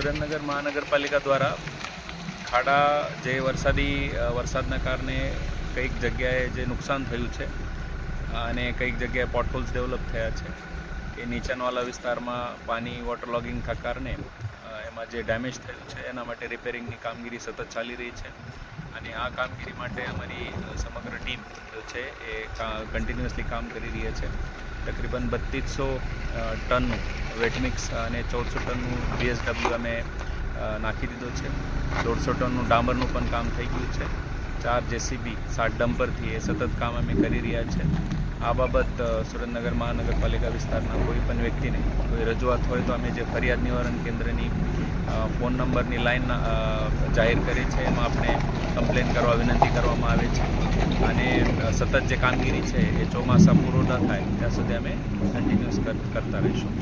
સુરેન્દ્રનગર મહાનગરપાલિકા દ્વારા ખાડા જે વરસાદી વરસાદના કારણે કંઈક જગ્યાએ જે નુકસાન થયું છે, અને કંઈક જગ્યાએ પોટહોલ્સ ડેવલપ થયા છે કે નીચાણવાળા વિસ્તારમાં પાણી વોટર લોગિંગ થા કારણે એમાં જે ડેમેજ થયું છે, એના માટે રિપેરિંગની કામગીરી સતત ચાલી રહી છે. અને આ કામગીરી માટે અમારી સમગ્ર ટીમ છે, એ કન્ટિન્યુઅસલી કામ કરી રહી છે. તકરીબન બત્રીસો ટનનું વેટમિક્સ અને ચૌદસો ટનનું બીએસડબલ્યુ અમે નાખી દીધો છે. દોઢસો ટનનું ડામરનું પણ કામ થઈ ગયું છે. ચાર જેસીબી, સાત ડમ્પરથી એ સતત કામ અમે કરી રહ્યા છે. આ બાબત સુરેન્દ્રનગર મહાનગરપાલિકા વિસ્તારના કોઈ પણ વ્યક્તિને કોઈ રજૂઆત હોય તો અમે જે ફરિયાદ નિવારણ કેન્દ્રની ફોન નંબરની લાઈન જાહેર કરી છે. એમાં આપણે કમ્પ્લેન કરવા, વિનંતી કરવામાં આવે છે. અને સતત જે કામગીરી છે એ ચોમાસા પૂરો ન થાય. ત્યાં સુધી અમે કન્ટિન્યુઅસ કરતા રહીશું.